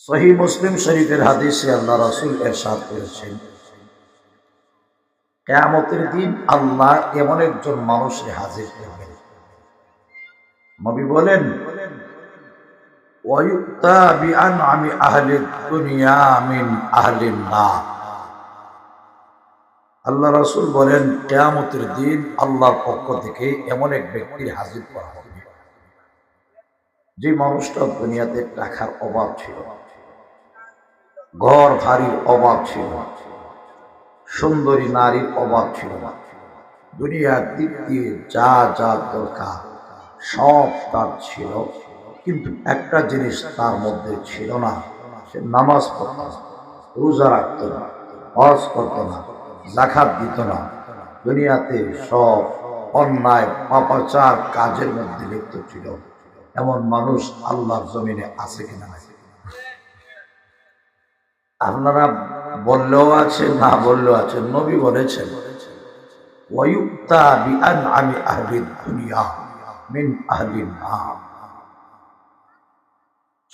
সহি মুসলিম শরীফের হাদিসে আল্লাহ রাসূল এরশাদ করেছেন, কেয়ামতের দিন আল্লাহ এমন একজন মানুষে হাজির করবেন। নবী বলেন বিআনআমি আহলি আল্লাহ রাসূল বলেন, কেয়ামতের দিন আল্লাহর পক্ষ থেকে এমন এক ব্যক্তির হাজির করা হবে। যে মানুষটা দুনিয়াতে টাকার অভাব ছিল ঘর ভারীর অভাব ছিল। সুন্দরী নারীর অভাব ছিল না। দুনিয়ার দিক দিয়ে যা যা দরকার, সব তার ছিল। কিন্তু একটা জিনিস তার মধ্যে ছিল না, সে নামাজ পড়ত না, রোজা রাখত না, হজ করত না, জাকাত দিত না। দুনিয়াতে সব অন্যায় পাপাচার কাজের মধ্যে লিপ্ত ছিল। এমন মানুষ আল্লাহর জমিনে আছে কিনা আপনারা বললেও আছে, না বললেও আছে, নবী বলেছেন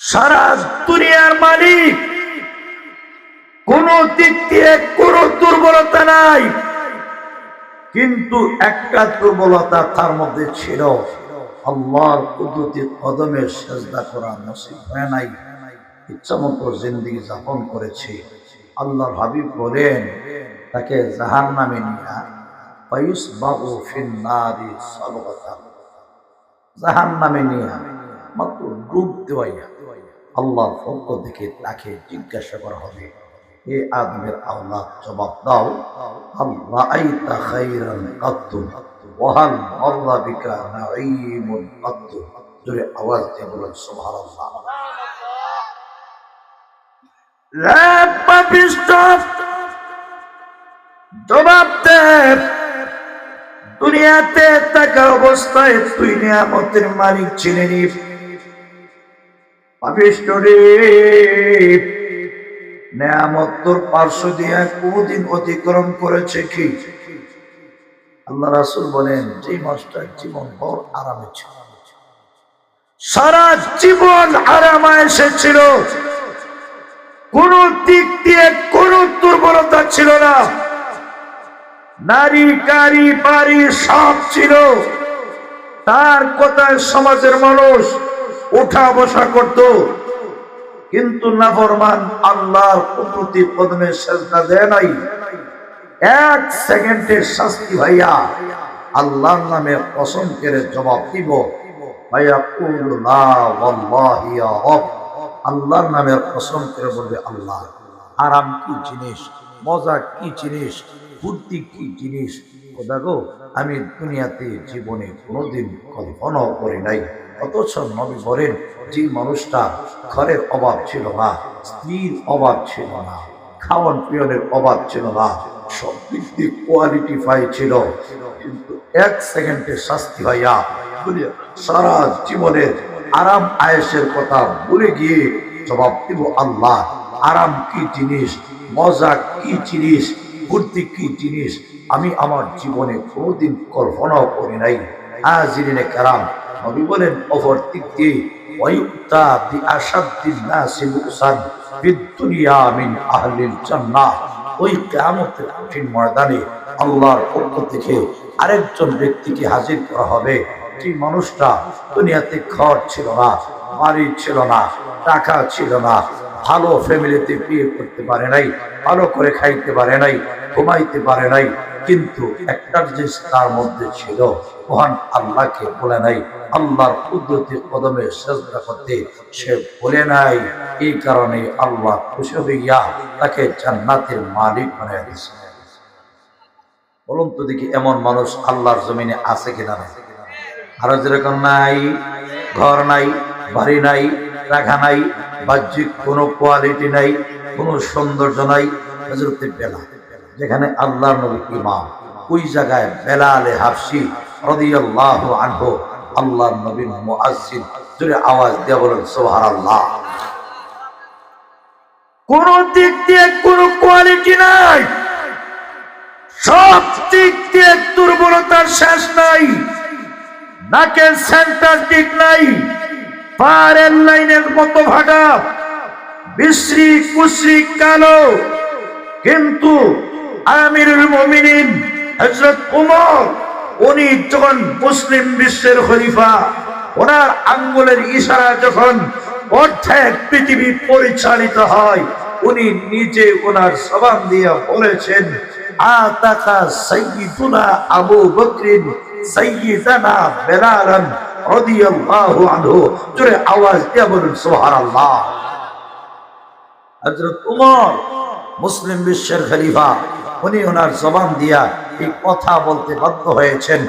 সারা দুনিয়ার মালিক, কোন দিক দিয়ে কোন দুর্বলতা নাই, কিন্তু একটা দুর্বলতা তার মধ্যে ছিল, আল্লাহর কুদরতি কদমে সেজদা করা নসিব হয় নাই। ইচ্ছা মতো জিন্দিগি যাপন করেছে। আল্লাহর হাবিব বলেন, তাকে জাহান নামে জাহান নামে নিয়া মাত্র ডুব দেওয়াইয়া আল্লাহর পক্ষ থেকে তাকে জিজ্ঞাসা করা হবে এ আদমের আওলাদ, জবাব দাও আল্লাহ আল্লাহ বিকা নাঈমুন আওয়াজ দিয়ে বলেন দে। দুনিয়াতে থাকা অবস্থায় তুই নিয়ামতের মালিক পাপিষ্ট রে তোর পার্শ্ব দিয়া কোনদিন অতিক্রম করেছে কি? আল্লাহ রাসুল বলেন, যে মাসটা জীবন বড় আরামে ছিল। সারা জীবন আরামে এসেছিল কোন দিক দিয়ে কোন দুর্বলতা ছিল না। নারী গাড়ি বাড়ি সব ছিল। তার কথায় সমাজের মানুষ উঠা বসা করত। কিন্তু নাফরমান আল্লাহর প্রতি কদমে সেজদা দেয় নাই। এক সেকেন্ডের শাস্তি ভাইয়া আল্লাহর নামে কসম করে জবাব দিব। ভাইয়া কুল আল্লাহর নামে কসম করে বলবে আল্লাহ। আরাম কি জিনিস? মজা কি জিনিস? ফুর্তি কি জিনিস? খোদা গো, আমি দুনিয়াতে জীবনে কোনোদিন কল্পনাও করি নাই। অথচ নবী বলেন, যে মানুষটা ঘরের অভাব ছিল না, স্ত্রীর অভাব ছিল না, খাওয়ান পিয়নের অভাব ছিল না, সব দিক দিয়ে কোয়ালিটি ফাই ছিল। কিন্তু এক সেকেন্ডের শাস্তি দুনিয়া সারা জীবনের আরাম আয়েসের কথা ভুলে গিয়ে জবাব দিব আল্লাহ। আরাম কি জিনিস? মজা কি জিনিস? ফুর্তি কি জিনিস? আমি আমার জীবনে কোনোদিন কল্পনাও করি নাই। হাজিরিনে কারাম, নবী বলেন, অপর দিক দিয়ে ওয়ুক্তা বি আসাদ্দিন নাসি বুকসান বিদ্দুনিয়া ওই কিয়ামতের কঠিন আল্লাহর পক্ষ থেকে আরেকজন ব্যক্তিকে হাজির করা হবে। যে মানুষটা দুনিয়াতে ঘর ছিল না, বাড়ি ছিল না, টাকা ছিল না, ভালো ফ্যামিলিতে বিয়ে করতে পারে নাই, ভালো করে খাইতে পারে নাই, ঘুমাইতে পারে নাই, কিন্তু একটা জিনিস তার মধ্যে ছিল। মহান আল্লাহকে বলে নাই, আল্লাহর কুদরতি কদমে সেজদা করতে সে বলে নাই। এই কারণে আল্লাহ খুশি হইয়া তাকে জান্নাতের মালিক বানিয়ে দিয়েছে। বলুন তো দেখি এমন মানুষ আল্লাহর জমিনে আছে কিনা নাই? আরও যেরকম নাই, ঘর নাই, বাড়ি নাই টাকা নাই, বাহ্যিক কোনো কোয়ালিটি নাই, কোনো সৌন্দর্য নাই। হজরতে বেলা, যেখানে আল্লাহ নবী ইমাম, ওই জায়গায় বেলালে হাফসি রদিয়াল্লাহ আনহু, আল্লাহর নবী মুআজ্জিন, জোরে আওয়াজ দিয়ে বলেন, সুবহানাল্লাহ। কোন দিক দিয়ে কোনো কোয়ালিটি নাই। সব দিক দিয়ে দুর্বলতার শেষ নাই। নাকের সেন্টার ঠিক নাই। পারের লাইনের মতো ভাটা বিশ্রী, কুশ্রী, কালো। কিন্তু আমিরুল মুমিনিন হযরত উমর, উনি যখন মুসলিম বিশ্বের খলিফা, ওনার আঙ্গুলের ইশারা যখন অর্ধেক পৃথিবী পরিচালিত হয়, উনি নিজে ওনার জবান দিয়ে বলেছেন আবু বকরিন সাইয়্যিদানা বেলালান রাদিয়াল্লাহু আনহু। জোরে আওয়াজ দিয়ে বলুন, সুবহানাল্লাহ। হযরত মুসলিম বিশ্বের খলিফা, উনি ওনার জবান দিয়া এই কথা বলতে বাধ্য হয়েছেন,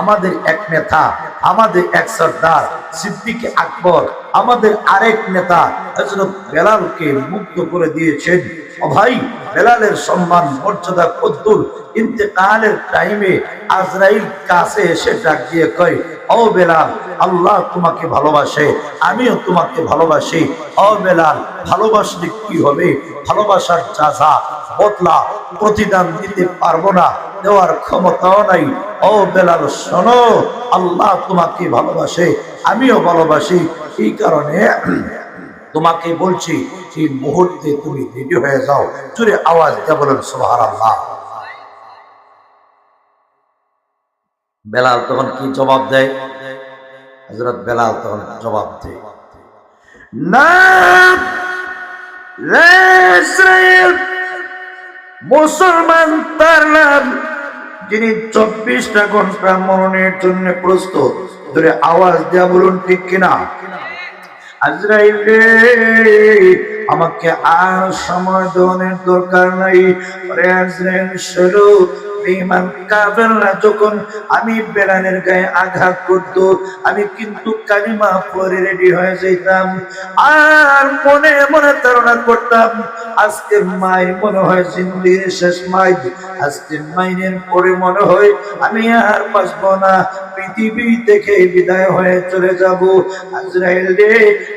আমাদের এক নেতা, আমাদের এক সর্দার, সিদ্দিক আকবর, আমাদের আরেক নেতা হযরত বেলালকে মুক্ত করে দিয়েছেন। ও ভাই, বেলালের সম্মান, মর্যাদা, কদ্দুর, ইন্তেকালের টাইমে আজরাইল কাছে এসে ডাক দিয়ে কয়, ও বেলাল, আল্লাহ তোমাকে ভালোবাসে, আমিও তোমাকে ভালোবাসি। ও বেলাল, ভালোবাসলে কি হবে? ভালোবাসার চাষা বদলা, প্রতিদান দিতে পারব না, দেওয়ার ক্ষমতাও নাই। ও বেলাল, শোনো, আল্লাহ তোমাকে ভালোবাসে, আমিও ভালোবাসি। এই কারণে তোমাকে বলছি, এই মুহূর্তে তুমি রেডি হয়ে যাও। জুড়ে আওয়াজ দিয়ে বলেন সোহার আল্লাহ বেলাল তখন কি জবাব দেয়? হজরত বেলাল তখন জবাব দেয় মুসলমান তার নাম যিনি চব্বিশটা ঘণ্টা মরণের জন্য প্রস্তুত। ধরে আওয়াজ দেয়া বলুন, ঠিক কিনা? আজরাইল রে আমাকে আর সময় দেওয়ার দরকার নাই। যখন আমি গায়ে আঘাত করত, আমি কিন্তু কালিমা পরে রেডি হয়ে যেতাম আর মনে মনে করতাম, আজকের মাই মনে হয় জিন্দির শেষ মাই আজকের মাইনের পরে মনে হয় আমি আর বাঁচবো না। পৃথিবী থেকে বিদায় হয়ে চলে যাব। আজরাইল রে,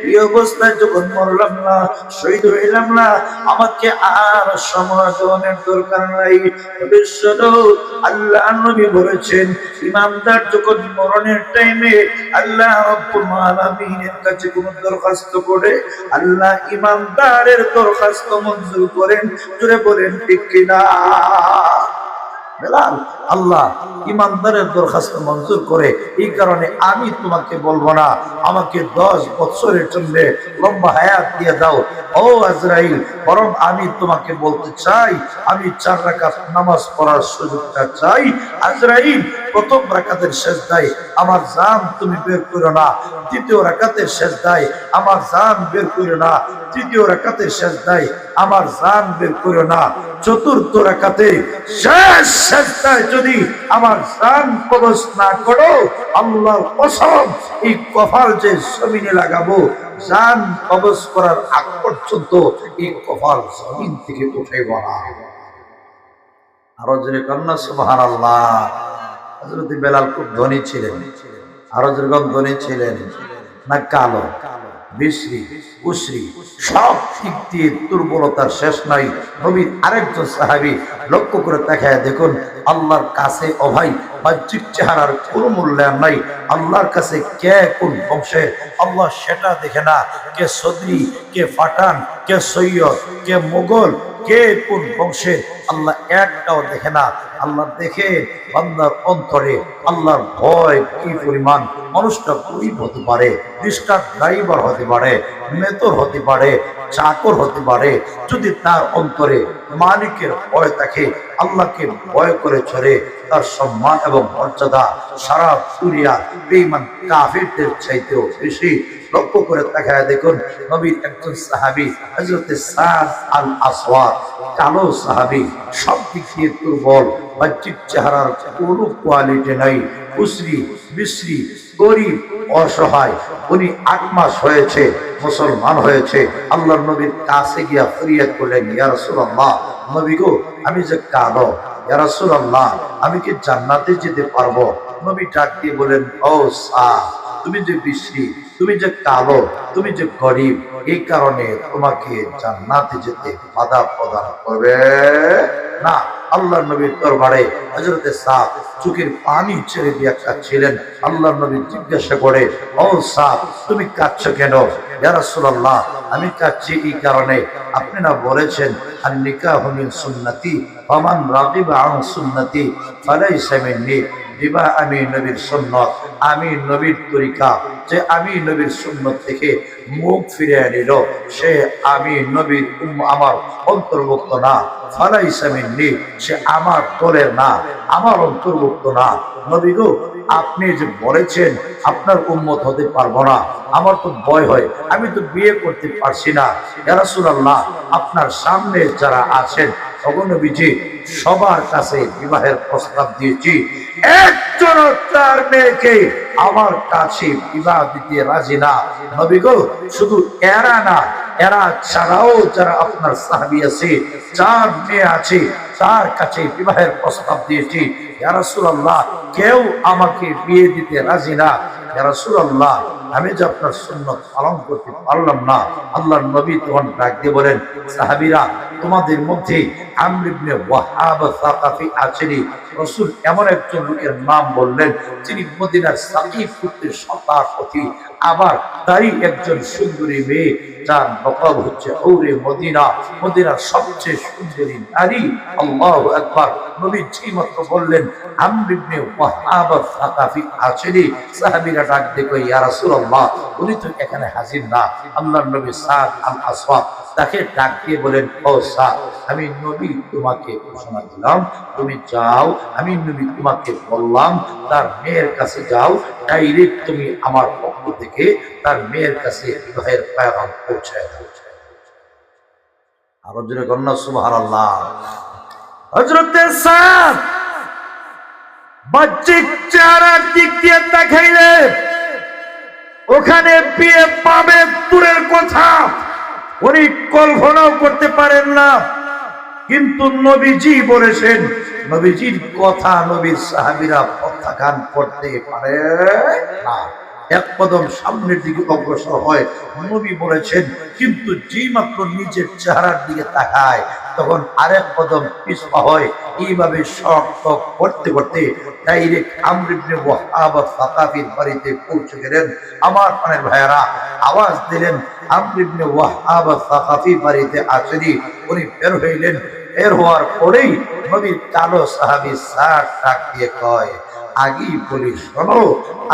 এই অবস্থায় যখন মরলাম না শহীদ হইলাম না। আমাকে আর সমাজের দরকার নাই। আল্লাহ নবী বলেছেন ইমামদার যখন মরণের টাইমে আল্লাহ মহানবীনের কাছে কোন দরখাস্ত করে, আল্লাহ ইমামদারের দরখাস্ত মঞ্জুর করেন। জুড়ে বলেন, ঠিক কিনা? বেলাল, আল্লাহ ইমানদারের দরখাস্ত মঞ্জুর করে, এই কারণে আমি তোমাকে বলব না, আমাকে দশ বছরের জন্য লম্বা হায়াত দিয়ে দাও। ও আজরাইল, বরং আমি তোমাকে বলতে চাই, আমি চার রাকাত নামাজ পড়ার সুযোগটা চাই। আজরাইল, প্রথম রাকাতের শেষ দায় আমার জান তুমি বের করো না, দ্বিতীয় রাকাতের শেষ দায় আমার জান বের করো না, তৃতীয় রাকাতের শেষ দায় আমার জান বের করো না, চতুর্থ রাকাতে শেষ শেষটায় যদি আমার জান কবজ না করো, আল্লাহর কসম, এই কফাল যে জমিনে লাগাবো, জান কবজ করার আগ পর্যন্ত এই কফাল জমিন থেকে উঠাইব না। আরও যদি কন্যা সুবাহান আল্লাহ হজরত বেলাল খুব ধনী ছিলেন, আরও যেরকম ধনী ছিলেন। না কালো বিশ্রী, উশ্রী, সব দিয়ে দুর্বলতার শেষ নবীর আরেকজন সাহাবি লক্ষ্য করে দেখায় দেখুন, আল্লাহর কাছে অভাই বাহ্যিক চেহারার কোনো মূল্যায়ন নাই। আল্লাহর কাছে কে কোন বংশের আল্লাহ সেটা দেখে না। কে সদরি, কে ফাটান, কে সৈয়দ, কে মোগল, কে কোন বংশের আল্লাহ একটাও দেখে না। আল্লাহ দেখে বান্দার অন্তরে আল্লাহর ভয় কি পরিমাণ, মানুষটা গরিব হতে পারে রিস্কার ড্রাইভার হতে পারে, মেতর হতে পারে চাকর হতে পারে, যদি তার অন্তরে মালিকের ভয় থাকে, আল্লাহকে ভয় করে ছড়ে তার সম্মান এবং মর্যাদা সারা দুনিয়া বেঈমান কাফিরদের চাইতেও বেশি। লক্ষ্য করে তাকায় দেখুন, নবীর একজন সাহাবি হজরতে সাদ আল আসওয়াদ কালো সাহাবি, সব দিক দিয়ে দুর্বল, বাহ্যিক চেহারার কোনো কোয়ালিটি নাই কুসরি বিশ্রী গরিব, অসহায়, উনি আট মাস হয়েছে, মুসলমান হয়েছে আল্লাহ নবীর কাছে গিয়া ফরিয়াদ করলেন, ইয়া রাসূলুল্লাহ, নবী গো, আমি যে কালো, ইয়া রাসূলুল্লাহ, আমি কি জান্নাতে যেতে পারব? নবী ডাক দিয়ে বলেন ও সা, তুমি যে বিশ্রী, তুমি যে কালো, তুমি যে গরিব, এই কারণে তোমাকে জান্নাতে যেতে বাধা প্রদান করবে না। আল্লাহ নবীর দরবারে হজরতে সাপ চোখের পানি ছেড়ে দিয়ে কাঁদছিলেন আল্লাহ নবী জিজ্ঞাসা করে, ও সাপ তুমি কাঁদছ কেন? ইয়ারসুল্লাহ আমি কাঁদছি এই কারণে। আপনি না বলেছেন আর নিকাহ মিন সুন্নতি ফামান রাগিবা আন সুন্নতি, ফালাইসা মিন্নি। বিবাহ আমি নবীর সুন্নত, আমি নবীর তরিকা, যে আমি নবীর সুন্নত থেকে মুখ ফিরে নিল, সে আমি নবীর আমার অন্তর্ভুক্ত না। ফালাইসা মিন্নি, সে আমার দলের না, আমার অন্তর্ভুক্ত না। নবী গো, আপনি যে বলেছেন, আপনার উন্মত হতে পারব না, আমার তো ভয় হয়, আমি তো বিয়ে করতে পারছি না। রাসূলুল্লাহ, আপনার সামনে যারা আছেন অগণবীজি সবার কাছে বিবাহের প্রস্তাব দিয়েছি। একজন তার মেয়েকে আমার কাছে বিবাহ দিতে রাজি না। নবী গো, শুধু এরা না, এরা ছাড়াও যারা আপনার সাহাবি আছে যার মেয়ে আছে, তার কাছে বিবাহের প্রস্তাব দিয়েছি। ইয়া রাসূলুল্লাহ, কেউ আমাকে বিয়ে দিতে রাজি না। ইয়া রাসূলুল্লাহ, আমি যে আপনার সুন্নত পালন করতে পারলাম না। আল্লাহর নবী তখন ডাক দিয়ে বলেন, সাহাবীরা, তোমাদের মধ্যে আমর ইবনে ওয়াহাব সাকাফি আছেনি। রাসূল এমন একজন লোকের নাম বললেন, যিনি মদিনার সাকিব পুত্রের সন্তানপতি আবার তারই একজন সুন্দরী মেয়ে, যার নকব হচ্ছে ঔরে মদিনা। মদিনার সবচেয়ে সুন্দরী নারী, আল্লাহু আকবার। নবী মাত্র বললেন, আমর ইবনে ওয়াহাব সাকাফি আছেনি। সাহাবীরা ডাক কই ইয়া রাসূলুল্লাহ, উনি তো এখানে হাজির না। আল্লাহর নবী সাদ আল আসওয়াদ তাকে ডাক দিয়ে বলেন, ও সাদ আমি নবী তোমাকে ঘোষণা দিলাম। তুমি যাও, আমি নবী তোমাকে বললাম, তার মেয়ের কাছে যাও, ডাইরেক্ট তুমি আমার পক্ষ থেকে তার মেয়ের কাছে বিবাহের পায়গাম পৌঁছায় দাও। আরও জোরে কন্যা সুবহানাল্লাহ। হযরতে সাদ বাহ্যিক চেহারার দিক দিয়ে দেখাইলে ওখানে বিয়ে পাবে দূরের কথা। উনি কল্পনাও করতে পারেন না। কিন্তু নবীজি বলেছেন, নবীজির কথা নবীর সাহাবিরা প্রত্যাখ্যান করতে পারে না। এক কদম সামনের দিকে অগ্রসর হয়। নবী বলেছেন, কিন্তু যেই মাত্র নিজের চেহারার দিকে তাকায় তখন আরেক কদম পিছপা হয়। এইভাবে শর্ত করতে করতে ডাইরেক্ট আমরিবনে সাকাফির বাড়িতে পৌঁছে গেলেন। আমার আওয়াজ দিলেন আমরিবনে সাকাফি বাড়িতে আসেনি। উনি বের হইলেন। হওয়ার পরেই নবীর কালো সাহাবি সার ডাক দিয়ে কয়, আগেই বলি, শোনো,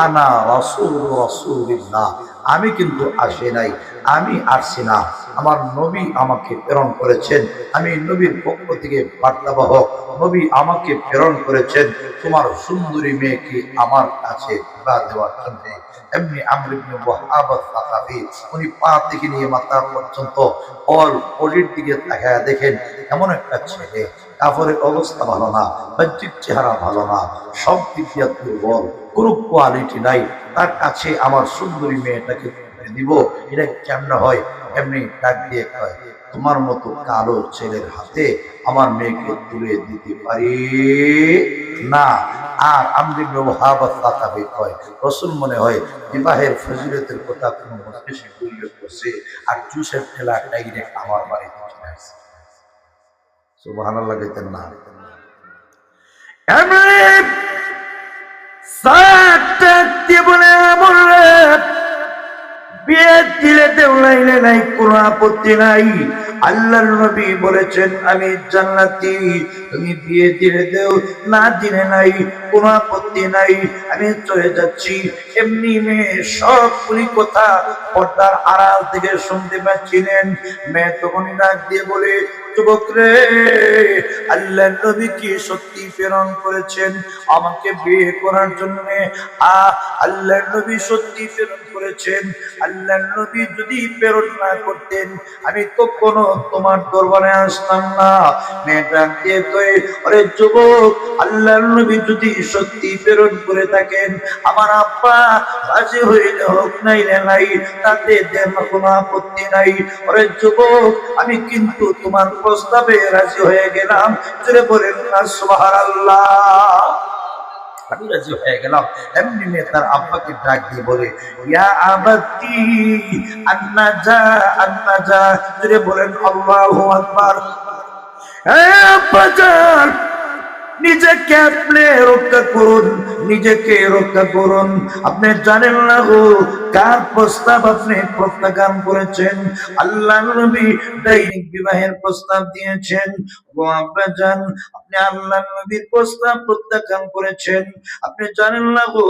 আনা রসুল রসুলিল্লাহ আমি কিন্তু আসি নাই, আমি আসছি না। আমার নবী আমাকে প্রেরণ করেছেন। আমি নবীর পক্ষ থেকে বার্তাবাহক নবী আমাকে প্রেরণ করেছেন, তোমার সুন্দরী মেয়েকে আমার কাছে বিবাহ দেওয়ার জন্য। এমনি সাকাফি উনি পা থেকে নিয়ে মাথা পর্যন্ত অল বডির দিকে তাকায় দেখেন, এমন একটা ছেলে। কাপড়ের অবস্থা ভালো না বাহ্যিক চেহারা ভালো না, সব দিক দিয়ে দুর্বল। কোনো কোয়ালিটি নাই। তার কাছে আমার সুন্দরী মেয়েটাকে দিব, এটা কেমন হয়? এমনি ডাক দিয়ে কয়, তোমার মতো কালো ছেলের হাতে আমার মেয়েকে তুলে দিতে পারি? না। আর আমি ব্যবহার তাকাবে কয় মনে হয় বিবাহের ফজিলতের কথা কোনো মস্তিষ্কে উল্লেখ করছে আর জুসের ঠেলা ডাইরেক্ট আমার বাড়িতে চলে আসছে সুবহানাল্লাহ কইতেন না। এমনি বিয়ে দিলে দেউলাইলে নাই, কোনো আপত্তি নাই। আল্লাহর নবী বলেছেন, আমি জান্নাতি। তুমি বিয়ে দিলে দেও না দিলে নাই। কোনো আপত্তি নাই। আমি চলে যাচ্ছি। এমনি মেয়ে সবগুলি কথা পর্দার আড়াল থেকে শুনতে পাচ্ছিলেন। মেয়ে তখন ডাক দিয়ে বলে কি আমি কখনো তোমার দরবারে আসতাম না। মেয়েটা কয়ে আরে যুবক আল্লাহ নবী যদি সত্যি প্রেরণ করে থাকেন। আমার আব্বা রাজি হইলে হোক নাইলে নাই তাতে দেন কোনো আপত্তি নাই। ওরে যুবক আমি কিন্তু তোমার প্রস্তাবে রাজি হয়ে গেলাম। জুড়ে বলেন না সুবহানাল্লাহ। আমি রাজি হয়ে গেলাম। এমনি মেয়ে তার আব্বাকে ডাক দিয়ে বলে ইয়া আবাতি আন্না যা আন্না যা। জুড়ে বলেন আল্লাহু আকবার। হ্যাঁ, বাজার নিজেকে আপনি রক্ষা করুন, নিজেকে রক্ষা করুন। আপনি জানেন না গো, কার প্রস্তাব আপনি প্রত্যাখ্যান করেছেন? আল্লাহ নবী দৈনিক বিবাহের প্রস্তাব দিয়েছেন। ও আব্বাজান আপনি আল্লাহ নবীর প্রস্তাব প্রত্যাখ্যান করেছেন। আপনি জানেন না গো,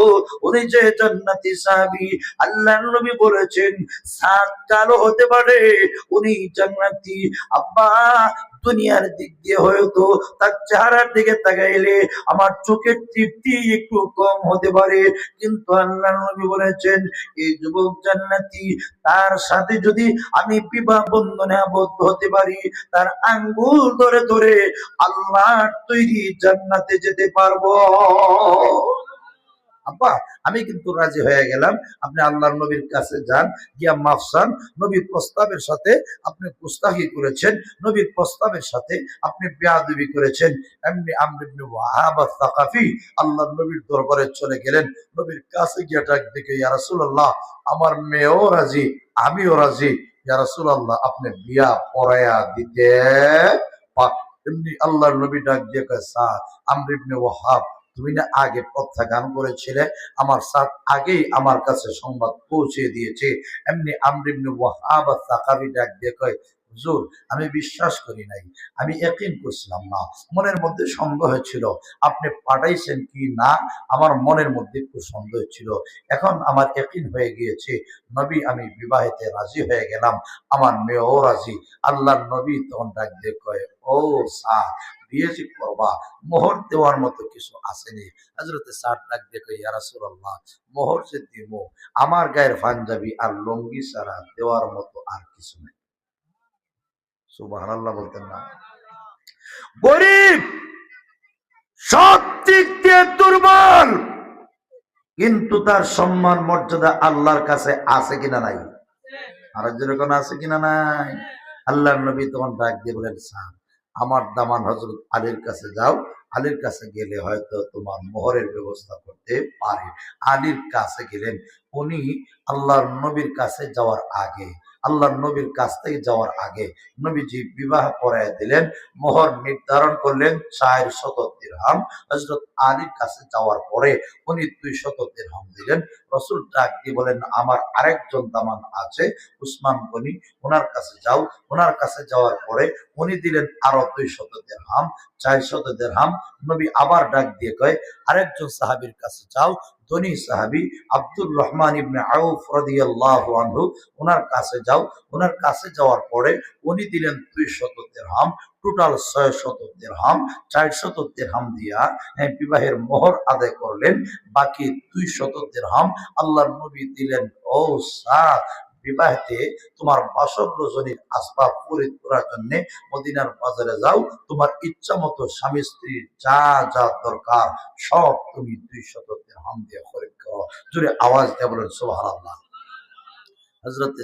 উনি যে জান্নাতি সাহাবী, আল্লাহ নবী বলেছেন, সাত কালো হতে পারে উনি জান্নাতি। আব্বা দুনিয়ার দিক দিয়ে হয়তো তার চেহারার দিকে তাকাইলে আমার চোখের তৃপ্তি একটু কম হতে পারে। কিন্তু আল্লাহ নবী বলেছেন এই যুবক জান্নাতি, তার সাথে যদি আমি বিবাহ বন্ধনে আবদ্ধ হতে পারি, তার আঙ্গুল ধরে ধরে আল্লাহর তৈরি জান্নাতে যেতে পারব। আব্বা আমি কিন্তু রাজি হয়ে গেলাম। আপনি আল্লাহর নবীর কাছে যান, গিয়া মাফসান নবীর প্রস্তাবের সাথে আপনি গুস্তাহি করেছেন। নবীর প্রস্তাবের সাথে আপনি বেয়াদবি করেছেন। এমনি আমরিবনে ওয়াহাব সাকাফি আল্লাহর নবীর দরবারে চলে গেলেন। নবীর কাছে গিয়ে ডাক দেখে, ইয়া রাসূলুল্লাহ, আমার মেয়েও রাজি, আমিও রাজি। ইয়া আপনি বিয়া পড়ায়া দিতে পাক- এমনি আল্লাহর নবী ডাক দিয়ে কয়, স্যার আমরিবনে ওয়াহাব তুমি না আগে প্রত্যাখ্যান করেছিলে। আমার সাথ আগেই আমার কাছে সংবাদ পৌঁছে দিয়েছে। এমনি আমরিবনে ওয়াহাব সাকাবি ডাক দিয়ে কয়, হুজুর, আমি বিশ্বাস করি নাই, আমি একই করছিলাম না। মনের মধ্যে সন্দেহ ছিল, আপনি পাঠাইছেন কি না? আমার মনের মধ্যে একটু সন্দেহ ছিল। এখন আমার একই হয়ে গিয়েছে। নবী, আমি বিবাহেতে রাজি হয়ে গেলাম। আমার মেয়েও রাজি। আল্লাহর নবী তখন ডাক দিয়ে কয়, ও সা যে করবা। মোহর দেওয়ার মতো কিছু আসেনি। হজরতে ষাট লাখ দেখো ইয়ারাসুল্লাহ মোহর যে দিব, আমার গায়ের পাঞ্জাবি আর লঙ্গি ছাড়া দেওয়ার মতো আর কিছু নেই। সুবাহ বলতেন না। গরিব দুর্বল, কিন্তু তার সম্মান মর্যাদা আল্লাহর কাছে আছে কিনা নাই? আর যেরকম আছে কিনা নাই? আল্লাহর নবী তখন ডাক দিয়ে বলেন স্যার আমার দামান হজরত আলীর কাছে যাও, আলীর কাছে গেলে হয়তো তোমার মোহরের ব্যবস্থা করতে পারে। আলীর কাছে গেলেন, উনি আল্লাহর নবীর কাছে যাওয়ার আগে, আল্লাহর নবীর কাছ থেকে যাওয়ার আগে নবীজি বিবাহ করায় দিলেন, মোহর নির্ধারণ করলেন চার শত দিরহাম। হজরত আলীর কাছে যাওয়ার পরে উনি দুই শত দিরহাম দিলেন। রসুল ডাক দিয়ে বলেন, আমার আরেকজন দামান আছে, উসমান গনি ওনার কাছে যাও। ওনার কাছে যাওয়ার পরে উনি দিলেন আরও দুই শত দেড়হাম চার শত দেড়হাম নবী আবার ডাক দিয়ে কয়, আরেকজন সাহাবীর কাছে যাও, ধনী সাহাবী, আব্দুর রহমান ইবনে আউফ রাদিয়াল্লাহু আনহু ওনার কাছে যাও। ওনার কাছে যাওয়ার পরে উনি দিলেন দুই শত দেড়হাম টোটাল ছয় শত দেড়হাম চার শত দেড়হাম দিয়া হ্যাঁ, বিবাহের মোহর আদায় করলেন। বাকি দুই শত দেড়হাম আল্লাহর নবী দিলেন ও স্যার বিবাহেতে তোমার বাসব রজনীর আসবাব পরিত করার জন্য মদিনার বাজারে যাও। তোমার ইচ্ছা মতো স্বামী স্ত্রীর যা যা দরকার সব তুমি দুই শত হাম দিয়ে খরিদ করো। জুড়ে আওয়াজ দিয়ে বলেন সোহার আল্লাহ হজরত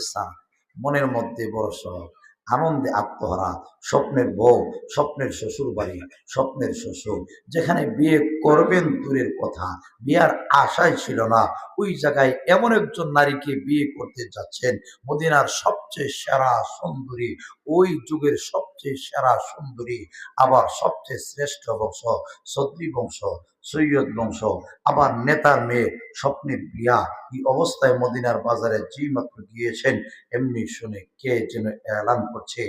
মনের মধ্যে বড় শখ। আনন্দে আত্মহারা, স্বপ্নের বউ, স্বপ্নের শ্বশুর বাড়ি স্বপ্নের শ্বশুর। যেখানে বিয়ে করবেন দূরের কথা, বিয়ার আশাই ছিল না। ওই জায়গায় এমন একজন নারীকে বিয়ে করতে যাচ্ছেন, মদিনার সবচেয়ে সেরা সুন্দরী। ওই যুগের সবচেয়ে সেরা সুন্দরী, আবার সবচেয়ে শ্রেষ্ঠ বংশ সদ্রী বংশ সৈয়দ বংশ। আবার নেতার মেয়ে স্বপ্নের বিয়া। এই অবস্থায় মদিনার বাজারে যে মাত্র গিয়েছেন। এমনি শুনে কে যেন এলান করছে।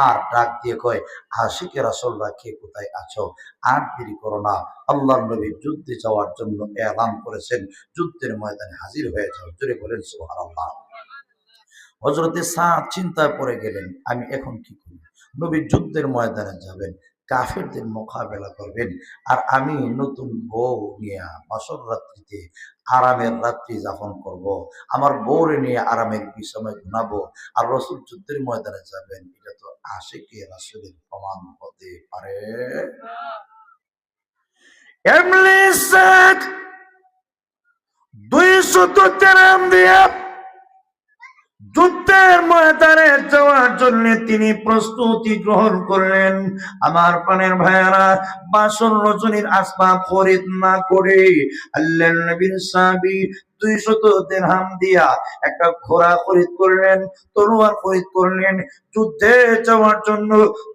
আর ডাক দিয়ে কয়, আশিকে রাসল্লাহ কে কোথায় আছো? আর দেরি করো না। আল্লাহ নবী যুদ্ধে যাওয়ার জন্য এলান করেছেন। যুদ্ধের ময়দানে হাজির হয়ে যাও। জোরে বলেন সুহার আল্লাহ হজরতে সাদ চিন্তায় পড়ে গেলেন, আমি এখন কি করি নবী যুদ্ধের ময়দানে যাবেন। কাফেরদের মোকাবেলা করবেন। আর আমি নতুন বউ নিয়ে বাসর রাত্রিতে আরামের রাত্রি যাপন করব। আমার বউরে নিয়ে আরামের বিষময় ঘুমাবো। আর রসুল যুদ্ধের ময়দানে যাবেন, এটা তো আশেকে রাসুলের প্রমাণ হতে পারে। সাদ দুইশত তেরাম দিয়ে যুদ্ধের ময়দানে যাওয়ার জন্য তিনি প্রস্তুতি গ্রহণ করলেন। আমার প্রাণের ভাইয়ারা, বাসন রজনীর আসবাব খরিদ না করে আল্লাহ একটা ঘোড়া খরিদ করলেন, তলোয়ার খরিদ করলেন। যুদ্ধে যাওয়ার জন্য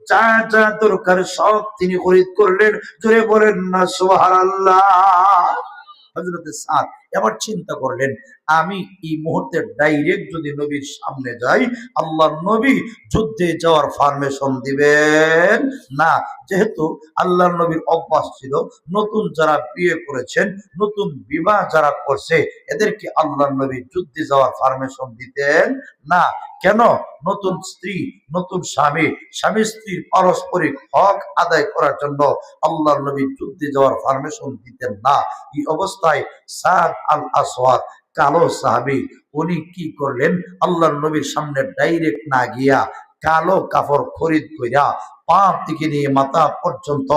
যা যা দরকার সব তিনি করলেন। বলেন না, সুবহানাল্লাহ। হযরত সাদ এবার চিন্তা করলেন আমি এই মুহূর্তে ডাইরেক্ট যদি নবীর সামনে যাই, আল্লাহ নবী যুদ্ধে যাওয়ার ফার্মেশন দিবেন। না, যেহেতু আল্লাহ নবীর অভ্যাস ছিল, নতুন যারা বিয়ে করেছেন, নতুন বিবাহ যারা করছে, এদেরকে আল্লাহ নবী যুদ্ধে যাওয়ার ফার্মেশন দিতেন। না, কেন? নতুন স্ত্রী, নতুন স্বামী স্বামী স্ত্রীর পারস্পরিক হক আদায় করার জন্য আল্লাহ নবী যুদ্ধে যাওয়ার ফার্মেশন দিতেন না। এই অবস্থায় সাদ আল আসওয়াদ কালো সাহাবি, উনি কি করলেন? আল্লাহ নবীর সামনে ডাইরেক্ট না গিয়া কালো কাপড় খরিদ কইরা পা থেকে নিয়ে মাথা পর্যন্ত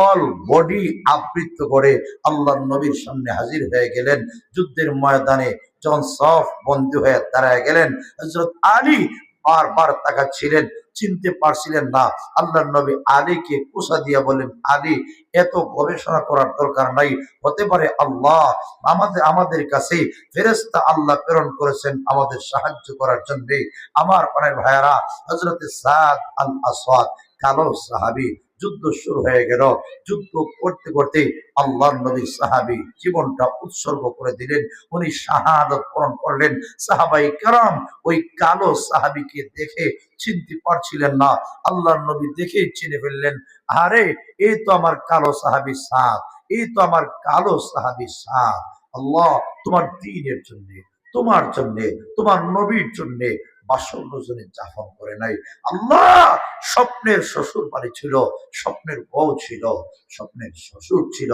অল বডি আবৃত করে আল্লাহ নবীর সামনে হাজির হয়ে গেলেন। যুদ্ধের ময়দানে যখন সফ বন্দী হয়ে দাঁড়ায় গেলেন হজরত আলী বারবার তাকাচ্ছিলেন। চিনতে পারছিলেন না। আল্লাহ নবী আলীকে কুসা দিয়া বলেন, আলী, এত গবেষণা করার দরকার নাই। হতে পারে আল্লাহ আমাদের আমাদের কাছে ফেরেস্তা আল্লাহ প্রেরণ করেছেন আমাদের সাহায্য করার জন্যে। আমার প্রাণের ভাইয়ারা হজরতে সাদ আল আসাদ কালো সাহাবি যুদ্ধ শুরু হয়ে গেল। যুদ্ধ করতে করতে আল্লাহ নবী সাহাবি জীবনটা উৎসর্গ করে দিলেন। উনি শাহাদত পূরণ করলেন। সাহাবাই কারাম ওই কালো সাহাবিকে দেখে চিনতে পারছিলেন না। আল্লাহ নবী দেখেই চিনে ফেললেন, আরে এই তো আমার কালো সাহাবি সাদ এই তো আমার কালো সাহাবি সাদ। আল্লাহ, তোমার দিনের জন্যে, তোমার জন্যে, তোমার নবীর জন্য বাসন রজনী জাফন করে নাই। আল্লাহ স্বপ্নের শ্বশুর বাড়ি ছিল, স্বপ্নের বউ ছিল, স্বপ্নের শ্বশুর ছিল।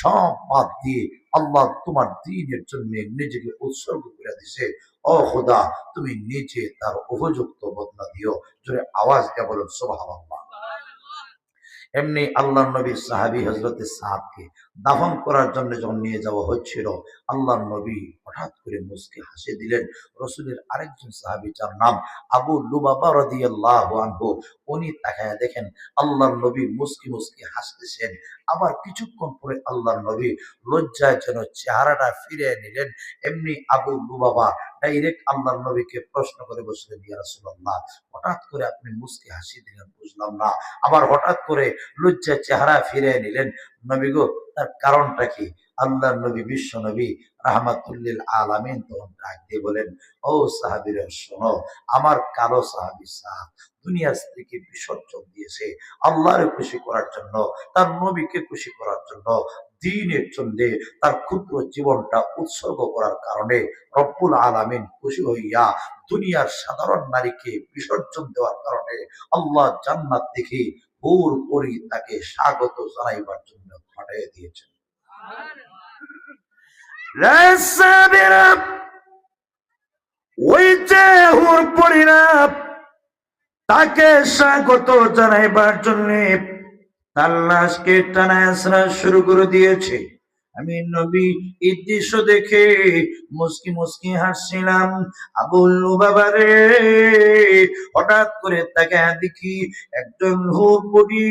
সব বাদ দিয়ে আল্লাহ তোমার দিনের জন্য নিজেকে উৎসর্গ করে দিছে ও খোদা, তুমি নিজে তার উপযুক্ত বদলা দিও। জোরে আওয়াজ দেয়া বলেন সোভাব এমনি আল্লাহ নবীর সাহাবি হজরত সাহাবকে দাফন করার জন্য যখন নিয়ে যাওয়া হচ্ছিল আল্লাহ নবী হঠাৎ করে মুসকে হাসি দিলেন। রসুলের আরেকজন সাহাবি, যার নাম আবু লুবাবা রদিয়াল্লাহু আনহু, উনি তাকায় দেখেন আল্লাহ নবী মুসকি মুসকি হাসতেছেন। আবার কিছুক্ষণ পরে আল্লাহ নবী লজ্জায় যেন চেহারাটা ফিরে নিলেন। এমনি আবু লুবাবা ডাইরেক্ট আল্লাহ নবীকে প্রশ্ন করে বসলেন ইয়া রাসূলুল্লাহ, হঠাৎ করে আপনি মুসকি হাসি দিলেন, বুঝলাম না। আবার হঠাৎ করে লজ্জায় চেহারা ফিরে নিলেন। নবী গো, তার কারণটা কি? আল্লাহ নবী, বিশ্ব নবী রাহমাতুল্লিল আলামিন তখন ডাক দিয়ে বলেন, ও সাহাবিরা, শোনো, আমার কালো সাহাবি সাহাব দুনিয়া স্ত্রীকে বিসর্জন দিয়েছে। আল্লাহর খুশি করার জন্য, তার নবীকে খুশি করার জন্য, দিনের জন্য তার ক্ষুদ্র জীবনটা উৎসর্গ করার কারণে রব্বুল আলামিন খুশি হইয়া দুনিয়ার সাধারণ নারীকে বিসর্জন দেওয়ার কারণে আল্লাহ জান্নাত দেখে ভোর করি তাকে স্বাগত জানাইবার জন্য পাঠিয়ে দিয়েছেন। ওই যে হুর পরিণাম তাকে স্বাগত জানাইবার জন্য তার লাশকে আসরা শুরু করে দিয়েছে। আমি নবী এই দৃশ্য দেখে মুসকি মুসকি হাসছিলাম। আবুল বাবারে, হঠাৎ করে তাকে দেখি একজন হুপুরি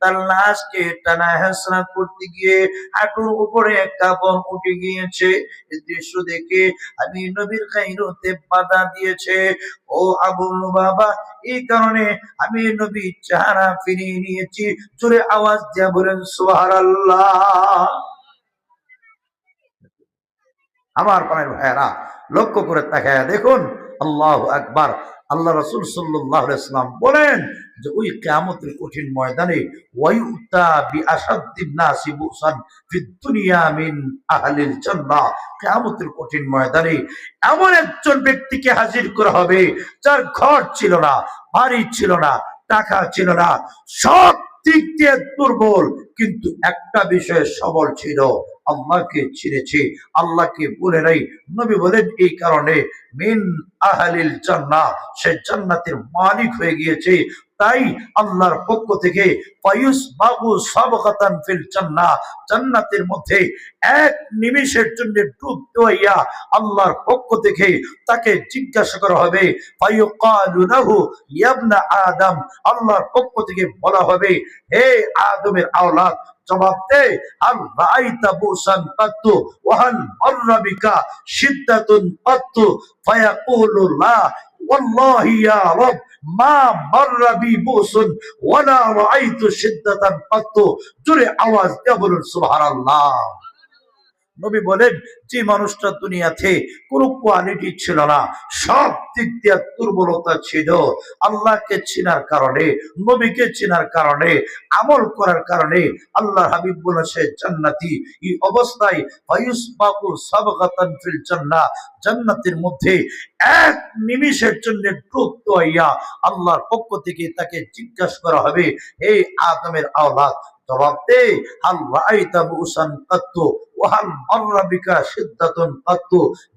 তার লাশকে টানা হেসরা করতে গিয়ে হাঁটুর উপরে কাপন উঠে গিয়েছে। এই দৃশ্য দেখে আমি নবীর কাহিরতে বাধা দিয়েছে। ও আবুল বাবা এই কারণে আমি নবী চেহারা ফিরিয়ে নিয়েছি। জোরে আওয়াজ দিয়ে বলেন সোহার আল্লাহ আমার প্রাণের ভাইয়েরা, লক্ষ্য করে তাকায় দেখুন, আল্লাহ আকবার। আল্লাহ রসুল সাল্লাহ ইসলাম বলেন যে ওই কেয়ামতের কঠিন ময়দানে কেয়ামতের কঠিন ময়দানে এমন একজন ব্যক্তিকে হাজির করা হবে যার ঘর ছিল না, বাড়ি ছিল না, টাকা ছিল না, সব দিক দিয়ে দুর্বল, কিন্তু একটা বিষয়ে সবল ছিল। আল্লাহকে ছিঁড়েছে আল্লাহকে বলে নাই। নবী বলেন, এই কারণে মিন আহালিল জান্না সে জান্নাতের মালিক হয়ে গিয়েছে। তাই আল্লাহর পক্ষ থেকে পায়ুস বাবু সাবকাতান ফিল জান্নাহ, জান্নাতের মধ্যে এক নিমিষের জন্য ডুব দেওয়াইয়া আল্লাহর পক্ষ থেকে তাকে জিজ্ঞাসা করা হবে, ফায়ুকালু লাহু ইয়াবনা আদম। আল্লাহর পক্ষ থেকে বলা হবে, হে আদমের আওলাদ, জবাব দে, আল রাআইতা বুসান কাত্তু ওয়াহাল মাররা বিকা শিদ্দাতুন কাত্তু ফায়াকুলু লা والله يا رب ما مر بي بؤس ولا رأيت شدة قط জোরে আওয়াজ দিয়ে বলুন সুবহানাল্লাহ নবী বলেন, যে মানুষটা দুনিয়াতে কোনো কোয়ালিটি ছিল না, সব দিক দিয়ে দুর্বলতা ছিল। আল্লাহকে চেনার কারণে, নবীকে চেনার কারণে, আমল করার কারণে আল্লাহ হাবিব বলেছে জান্নাতি। এই অবস্থায় ফায়ুসবাকু সাবগাতান ফিল জান্নাহ জান্নাতের মধ্যে এক নিমিষের জন্য ডুব দেওয়াইয়া আল্লাহর পক্ষ থেকে তাকে জিজ্ঞাসা করা হবে এই আদমের আওলাদ জবাব দে হাল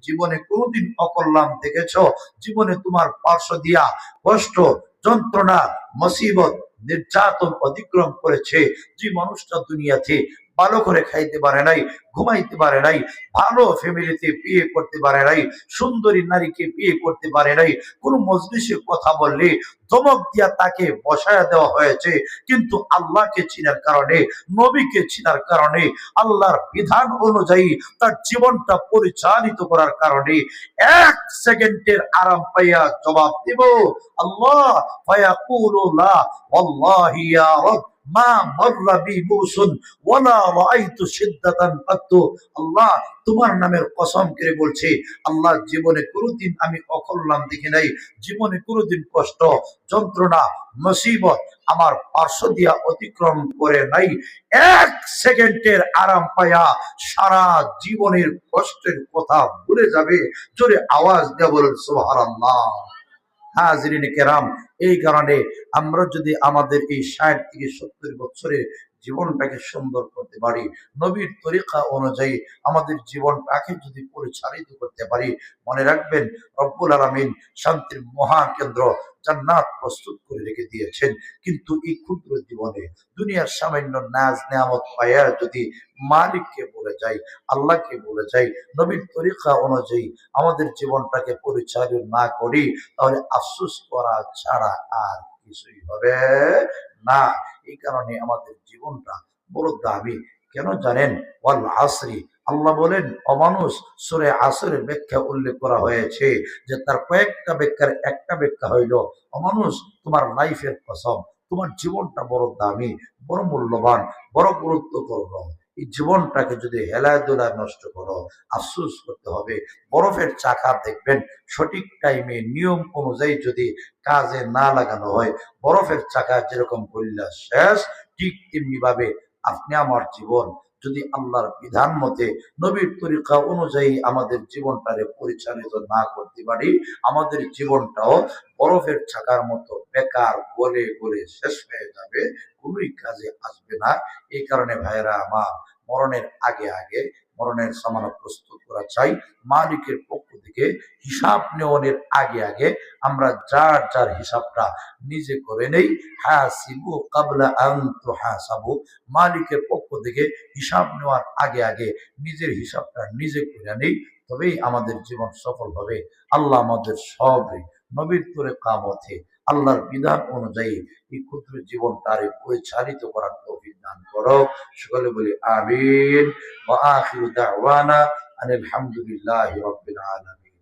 জীবনে কোনোদিন অকল্যাণ দেখেছ? জীবনে তোমার পার্শ্ব দিয়া কষ্ট, যন্ত্রণা, মসিবত, নির্যাতন অতিক্রম করেছে। যে মানুষটা দুনিয়াতে ভালো করে খাইতে পারে নাই, ঘুমাইতে পারে নাই, ভালো ফ্যামিলিতে বিয়ে করতে পারে নাই, সুন্দরী নারীকে বিয়ে করতে পারে নাই, কোন মজলিসে কথা বললে ধমক দিয়া তাকে বসায়া দেওয়া হয়েছে, কিন্তু আল্লাহকে চিনার কারণে, নবীকে চিনার কারণে, আল্লাহর বিধান অনুযায়ী তার জীবনটা পরিচালিত করার কারণে এক সেকেন্ডের আরাম পাইয়া জবাব দিব, আল্লাহ ফায়াকুলু লা ওয়াল্লাহি ইয়া রব। মা মাররা বি বুসুন, ওয়ালা রাআইতু শিদ্দাতান আল্লাহ তোমার নামের কসম করে বলছে আল্লাহ জীবনে আমি দেখি নাই। জীবনে কষ্ট, যন্ত্রণা, মুসিবত আমার পার্শ্ব দিয়া অতিক্রম করে নাই। এক সেকেন্ডের আরাম পায়া সারা জীবনের কষ্টের কথা ভুলে যাবে। জোরে আওয়াজ দেওয়া বলুন, সুবহানাল্লাহ। হাজরিন কেরাম এই কারণে আমরা যদি আমাদের এই ষাট থেকে সত্তর বছরের জীবনটাকে সুন্দর করতে পারি। নবীর তরিকা অনুযায়ী আমাদের জীবনটাকে যদি পরিচালিত করতে পারি, মনে রাখবেন রব্বুল আলমিন শান্তির মহান কেন্দ্র জান্নাত প্রস্তুত করে রেখে দিয়েছেন। কিন্তু এই ক্ষুদ্র জীবনে দুনিয়ার সামান্য নাজ নেয়ামত পায়া যদি মালিককে বলে যাই, আল্লাহকে বলে যাই, নবীর তরিকা অনুযায়ী আমাদের জীবনটাকে পরিচালন না করি, তাহলে আফসোস করা ছাড়া আর কিছুই হবে। না, এই কারণে আমাদের জীবনটা বড় দামি। কেন জানেন? ওয়াল আসরি। আল্লাহ বলেন, অমানুষ সুরে আসরের ব্যাখ্যা উল্লেখ করা হয়েছে যে তার কয়েকটা ব্যাখ্যার একটা ব্যাখ্যা হইল, অমানুষ তোমার লাইফের কসম, তোমার জীবনটা বড় দামি, বড় মূল্যবান, বড় গুরুত্বপূর্ণ। এই জীবনটাকে যদি হেলায় দোলায় নষ্ট করো, আফসুস করতে হবে, বরফের চাকা দেখবেন, সঠিক টাইমে নিয়ম অনুযায়ী যদি কাজে না লাগানো হয়, বরফের চাকা যেরকম বললা শেষ, ঠিক তেমনি ভাবে আপনি আমার জীবন যদি আল্লাহর বিধান মতে, নবীর তরিকা অনুযায়ী আমাদের জীবনটারে পরিচালিত না করতে পারি, আমাদের জীবনটাও বরফের ছাকার মতো বেকার, গলে গলে শেষ হয়ে যাবে, কোনোই কাজে আসবে না। এই কারণে ভাইরা আমার মরণের আগে আগে মরণের সামান্য প্রস্তুত করা চাই। মালিকের পক্ষ থেকে হিসাব নেওয়ানের আগে আগে আমরা যার যার হিসাবটা নিজে করে নেই, হাসিবু কাবলা আন্তু হাসাবু। মালিকের পক্ষ থেকে হিসাব নেওয়ার আগে আগে নিজের হিসাবটা নিজে করে নেই, তবেই আমাদের জীবন সফল হবে আল্লাহ আমাদের সবে নবীর তোরে কামতে আল্লাহর বিধান অনুযায়ী এই ক্ষুদ্র জীবনটারে পরিচালিত করার তৌফিক দান করো। সকলে বলি আমিন। ওয়া আখিরু দাওয়ানা আনিল হামদুলিল্লাহি রাব্বিল আলামিন।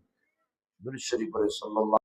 দুরুদ শরীফ পড়ে সাল্লাল্লাহু